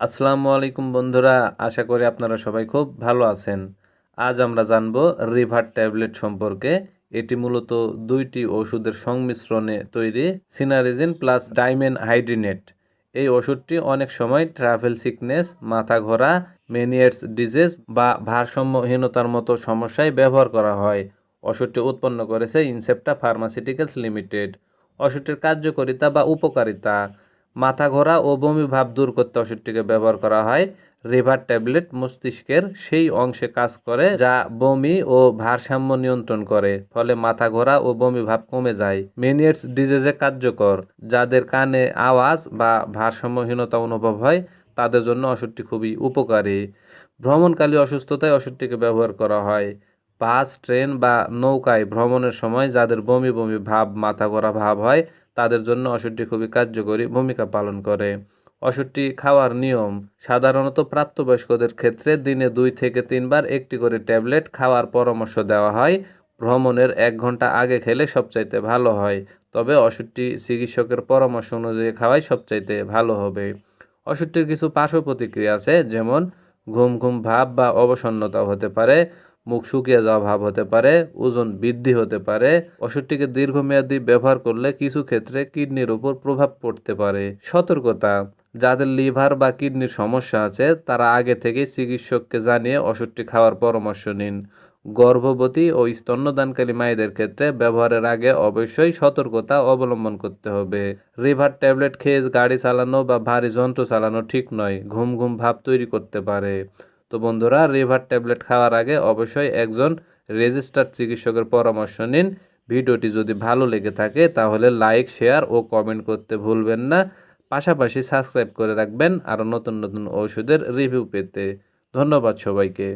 আসসালামু আলাইকুম বন্ধুরা, আশা করি আপনারা সবাই খুব ভালো আছেন। আজ আমরা জানব রিভার ট্যাবলেট সম্পর্কে। এটি মূলত দুইটি ওষুধের সংমিশ্রণে তৈরি সিনারিজিন প্লাস ডাইমেন হাইড্রিনেট। এই ওষুধটি অনেক সময় ট্রাভেল সিকনেস, মাথা ঘোরা, মেনিয়ার্স ডিজিজ বা ভারসাম্যহীনতার মতো সমস্যায় ব্যবহার করা হয়। ওষুধটি উৎপন্ন করেছে ইনসেপ্টা ফার্মাসিউটিক্যালস লিমিটেড। ওষুধটির কার্যকারিতা বা উপকারিতা মাথা ঘোরা ও বমি ভাব দূর করতে ওষুধটিকে ব্যবহার করা হয়। রিভার ট্যাবলেট মস্তিষ্কের সেই অংশে কাজ করে যা বমি ও ভারসাম্য নিয়ন্ত্রণ করে, ফলে মাথা ঘোরা ও বমি ভাব কমে যায়। মেনিয়ার্স ডিজিজে কার্যকর, যাদের কানে আওয়াজ বা ভারসাম্যহীনতা অনুভব হয়, তাদের জন্য ওষুধটি খুবই উপকারী। ভ্রমণকালী অসুস্থতায় ওষুধটিকে ব্যবহার করা হয়। বাস, ট্রেন বা নৌকায় ভ্রমণের সময় যাদের বমি বমি ভাব মাথা ঘোরা ভাব হয় তাদের জন্য ওষুধটি খুবই কার্যকরী ভূমিকা পালন করে। ওষুধটি খাওয়ার নিয়ম সাধারণত প্রাপ্তবয়স্কদের ক্ষেত্রে দিনে দুই থেকে তিনবার একটি করে ট্যাবলেট খাওয়ার পরামর্শ দেওয়া হয়। ভ্রমণের এক ঘণ্টা আগে খেলে সবচাইতে ভালো হয়, তবে ওষুধটি চিকিৎসকের পরামর্শ অনুযায়ী খাওয়াই সবচাইতে ভালো হবে। ওষুধটির কিছু পার্শ্ব প্রতিক্রিয়া আছে, যেমন ঘুম ঘুম ভাব বা অবসন্নতা হতে পারে। মুখ শুকিয়ে যাওয়া ভাব হতে পারে, ওজন বৃদ্ধি হতে পারে ওষুধটিকে দীর্ঘমেয়াদী ব্যবহার করলে কিছু ক্ষেত্রে কিডনির উপর প্রভাব পড়তে পারে। সতর্কতা, যাদের লিভার বা কিডনির সমস্যা আছে, তারা আগে থেকেই চিকিৎসককে জানিয়ে ওষুধটি খাওয়ার পরামর্শ নিন। গর্ভবতী ও স্তন্যদানকারী মায়েদের ক্ষেত্রে ব্যবহারের আগে অবশ্যই সতর্কতা অবলম্বন করতে হবে। রিভার ট্যাবলেট খেয়ে গাড়ি চালানো বা ভারী যন্ত্র চালানো ঠিক নয়, ঘুম ঘুম ভাব তৈরি করতে পারে। তো বন্ধুরা, রিভার ট্যাবলেট খাওয়ার আগে অবশ্যই একজন রেজিস্টার্ড চিকিৎসকের পরামর্শ নিন। ভিডিওটি যদি ভালো লেগে থাকে, তাহলে লাইক, শেয়ার ও কমেন্ট করতে ভুলবেন না। পাশাপাশি সাবস্ক্রাইব করে রাখবেন আরও নতুন নতুন ওষুধের রিভিউ পেতে। ধন্যবাদ সবাইকে।